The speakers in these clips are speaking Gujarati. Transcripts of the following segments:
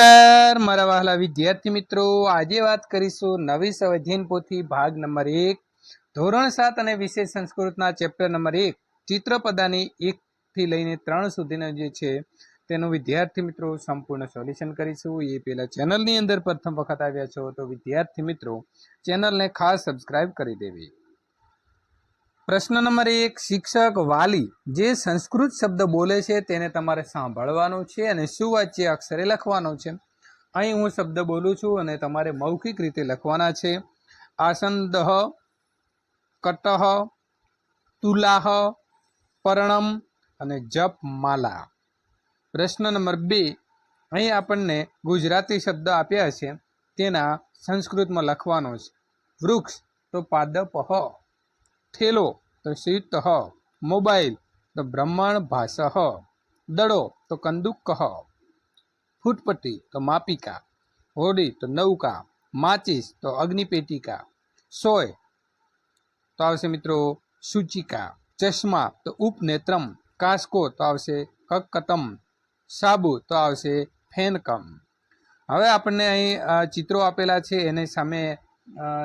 મારા વહાલા વિદ્યાર્થી મિત્રો, આજે વાત કરીશું નવી સંવિધાન પોથી ભાગ નંબર એક, ધોરણ સાત અને વિશેષ સંસ્કૃતના ચેપ્ટર નંબર એક ચિત્રપદાની એક થી લઈને ત્રણ સુધીનો જે છે, તેનું વિદ્યાર્થી મિત્રો સંપૂર્ણ સોલ્યુશન કરીશું. એ પહેલા ચેનલની અંદર પ્રથમ વખત આવ્યા છો તો વિદ્યાર્થી મિત્રો, ચેનલને ખાસ સબસ્ક્રાઇબ કરી દેવી. પ્રશ્ન નંબર એક, શિક્ષક વાલી જે સંસ્કૃત શબ્દ બોલે છે તેને તમારે સાંભળવાનો છે અને સુવાચ્ય અક્ષરે લખવાનો છે? અહીં હું શબ્દ બોલું છું અને તમારે મૌખિક રીતે લખવાના છે. આસંદહ કટહ, તુલાહ, પરણમ અને જપ માલા પ્રશ્ન નંબર બે, અહીં આપણને ગુજરાતી શબ્દ આપ્યા છે. તેના સંસ્કૃતમાં લખવાનો છે. વૃક્ષ તો પાદપ. થેલો, તો શીત મોબાઈલ, તો બ્રહ્માંડ ભાષ દડો, તો કંદુક ફૂટપટ્ટી, તો માપિકા. હોડી, તો નૌકા. માચીસ, તો અગ્નિપેટિકા. સોય, તો આવશે મિત્રો સૂચિકા. ચશ્મા, તો ઉપનેત્રમ. કાસ્કો, તો આવશે કક્કતમ. સાબુ, તો આવશે ફેનકમ. હવે આપણને અહીં ચિત્રો આપેલા છે, એને સામે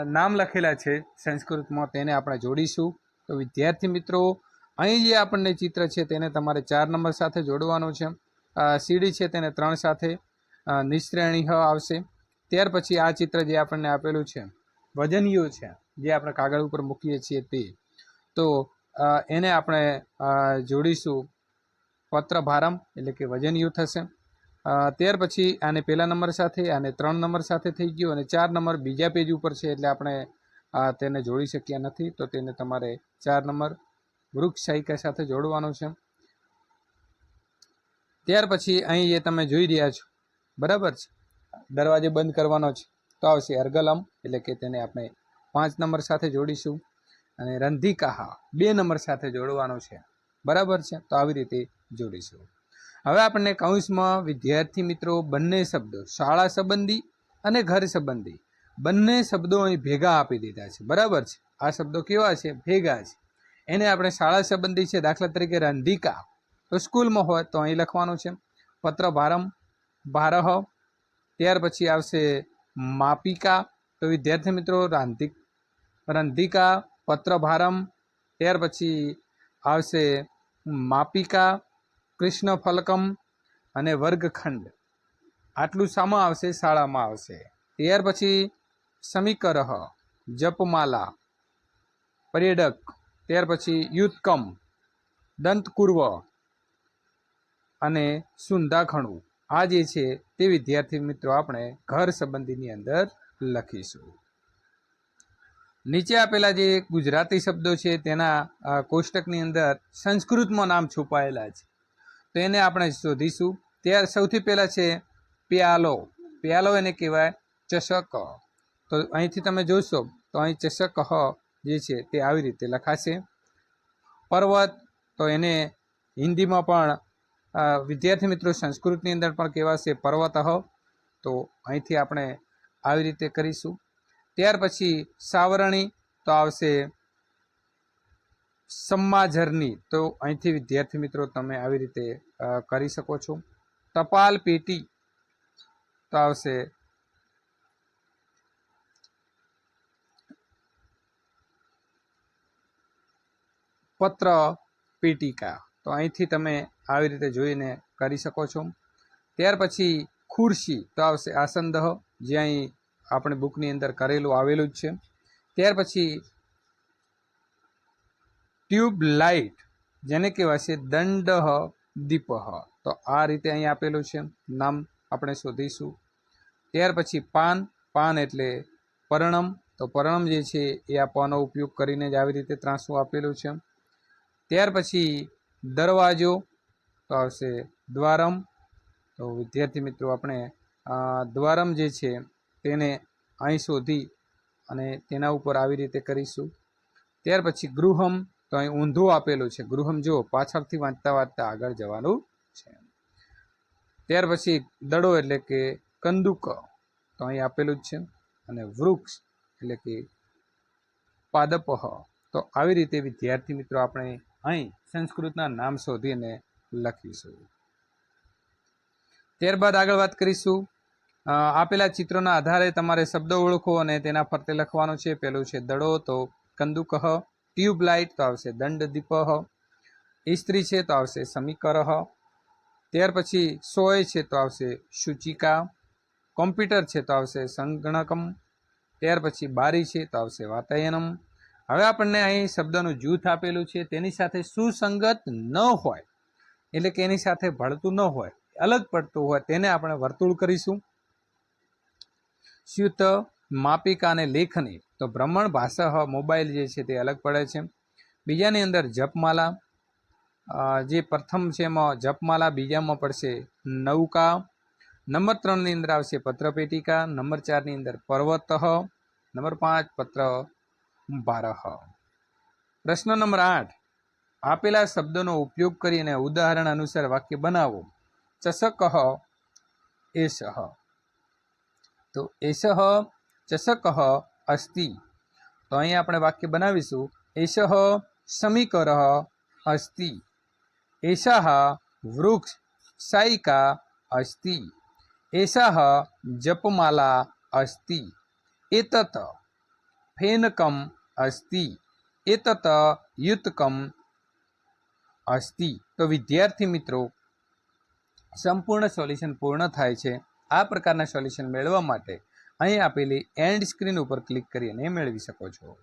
નામ લખેલા છે સંસ્કૃતમાં, તેને આપણે જોડીશું. તો વિદ્યાર્થી મિત્રો, અહીં જે આપણને ચિત્ર છે તેને તમારે ચાર નંબર સાથે જોડવાનું છે. સીડી છે તેને ત્રણ સાથે. નિશ્રેણી હ આવશે. ત્યાર પછી આ ચિત્ર જે આપણને આપેલું છે વજનીયો છે, જે આપણે કાગળ ઉપર મૂકીએ છીએ તે. તો એને આપણે જોડીશું. જોડીશું પત્રભારમ એટલે કે વજનીયું થશે. ત્યાર પછી આને પહેલા નંબર સાથે, આને ત્રણ નંબર સાથે થઈ ગયો અને ચાર નંબર બીજા પેજ ઉપર છે એટલે આપણે તેને જોડી શક્યા નથી. તો તેને તમારે ચાર નંબર વૃક્ષ સાયકા સાથે જોડવાનો છે. ત્યાર પછી અહીં જે તમે જોઈ રહ્યા છો, બરાબર છે? દરવાજે બંધ કરવાનો છે. તો આવશે અર્ગલમ, એટલે કે તેને આપણે પાંચ નંબર સાથે જોડીશું. અને રંધિકાહા, બે નંબર સાથે જોડવાનો છે. બરાબર છે? તો આવી રીતે જોડીશું. હવે આપણને કૌંસમાં વિદ્યાર્થી મિત્રો બંને શબ્દો, શાળા સંબંધી અને ઘર સંબંધી. બંને શબ્દો અહીં ભેગા આપી દીધા છે. બરાબર છે? આ શબ્દો કેવા છે? ભેગા છે. એને આપણે શાળા સંબંધી છે, દાખલા તરીકે રાંધિકા. તો સ્કૂલમાં હોય તો અહીં લખવાનું છે, પત્ર ભારમ, ભારહ. ત્યાર પછી આવશે, માપિકા. તો વિદ્યાર્થી મિત્રો રાંધિક રંધિકા, પત્ર ભારમ. ત્યાર પછી આવશે, માપિકા. કૃષ્ણ ફલકમ અને વર્ગખંડ. આટલું શામાં આવશે, શાળામાં આવશે. ત્યાર પછી સમીકરહ, જપમાલા. પર્યડક, ત્યાર પછી યુત્કમ, દંતકુર્વ અને સુંદાખણું આ જે છે તે વિદ્યાર્થી મિત્રો આપણે ઘર સંબંધીની અંદર લખીશું. નીચે આપેલા જે ગુજરાતી શબ્દો છે તેના કોષ્ટકની અંદર સંસ્કૃતમાં નામ છુપાયેલા છે. તો એને આપણે શોધીશું. ત્યાર સૌથી પહેલાં છે પ્યાલો. પ્યાલો એને કહેવાય ચષક. તો અહીંથી તમે જોશો તો અહીં ચષક જે છે તે આવી રીતે લખાશે. પર્વત તો એને હિન્દીમાં પણ વિદ્યાર્થી મિત્રો સંસ્કૃતની અંદર પણ કહેવાશે પર્વત તો અહીંથી આપણે આવી રીતે કરીશું. ત્યાર પછી સાવરણી તો આવશે સમાજરની. તો અહીંથી વિદ્યાર્થી મિત્રો, તમે આવી રીતે કરી શકો છો. ટપાલ પેટી તો આવશે. પત્ર પેટિકા તો અહીંથી તમે આવી રીતે જોઈને કરી શકો છો. ત્યાર પછી ખુરશી તો આવશે આસંદહ જે અહીં આપણે બુકની અંદર કરેલું, આવેલું જ છે. ત્યાર પછી ટ્યુબ લાઇટ, જેને કહેવાય છે દંડહ દીપહ તો આ રીતે અહીં આપેલું છે. નામ આપણે શોધીશું. ત્યાર પછી પાન પાન એટલે પરણમ. તો પરણમ જે છે એ આ પાનો ઉપયોગ કરીને જ આવી રીતે ત્રાસું આપેલું છે. ત્યાર પછી દરવાજો, તો આવશે દ્વારમ. તો વિદ્યાર્થી મિત્રો, આપણે દ્વારમ જે છે તેને અહીં શોધી અને તેના ઉપર આવી રીતે કરીશું. ત્યાર પછી ગૃહમ. તો અહીં ઊંધું આપેલું છે. ગૃહમ જુઓ, પાછળથી વાંચતા વાંચતા આગળ જવાનું છે. ત્યાર પછી દડો એટલે કે કંદુક, તો અહીં આપેલું જ છે. અને વૃક્ષ એટલે કે પાદપહ તો આવી રીતે વિદ્યાર્થી મિત્રો આપણે અહીં સંસ્કૃતના નામ શોધીને લખીશું. ત્યારબાદ આગળ વાત કરીશું. આપેલા ચિત્રોના આધારે તમારે શબ્દો ઓળખો અને તેના ફરતે લખવાનો છે. પેલું છે દડો, તો કંદુકહ ટ્યુબલાઇટ તો આવશે દંડ દીપહ ઇસ્ત્રી છે તો આવશે સમીકરહ, ત્યાર પછી સોય છે તો આવશે સૂચિકા, કોમ્પ્યુટર છે તો આવશે સંગણકમ, ત્યાર પછી બારી છે તો આવશે વાતાયનમ. હવે આપણને અહીં શબ્દનું જૂથ આપેલું છે, તેની સાથે સુસંગત ન હોય, એટલે કે એની સાથે ભળતું ન હોય, અલગ પડતું હોય, તેને આપણે વર્તુળ કરીશું. સ્યુત માપિકા અને લેખની તો ભ્રમણ ભાષા મોબાઈલ જે છે તે અલગ પડે છે. બીજાની અંદર જપમાલા જે પ્રથમ છે એમાં જપમાલા, બીજામાં પડશે નૌકા, નંબર ત્રણની અંદર આવશે પત્રપેટિકા, નંબર ચારની અંદર પર્વત, નંબર પાંચ પત્ર બારહ પ્રશ્ન નંબર આઠ, આપેલા શબ્દોનો ઉપયોગ કરીને ઉદાહરણ અનુસાર વાક્ય બનાવો. ચષક એષ તો એષ ચષક અસ્તિ તો અહીં આપણે વાક્ય બનાવીશું એષ સમીકર અસ્તિ એષા વૃક્ષ સાયિકા અસ્તિ એષા જપમાલા અસ્તિ એતત ફેનકમ અસ્તિ એતત યુતકમ અસ્તિ તો વિદ્યાર્થી મિત્રો સંપૂર્ણ સોલ્યુશન પૂર્ણ થાય છે આ પ્રકારના સોલ્યુશન મેળવવા માટે અહીં આપેલી એન્ડ સ્ક્રીન ઉપર ક્લિક કરી અને મેળવી શકો છો.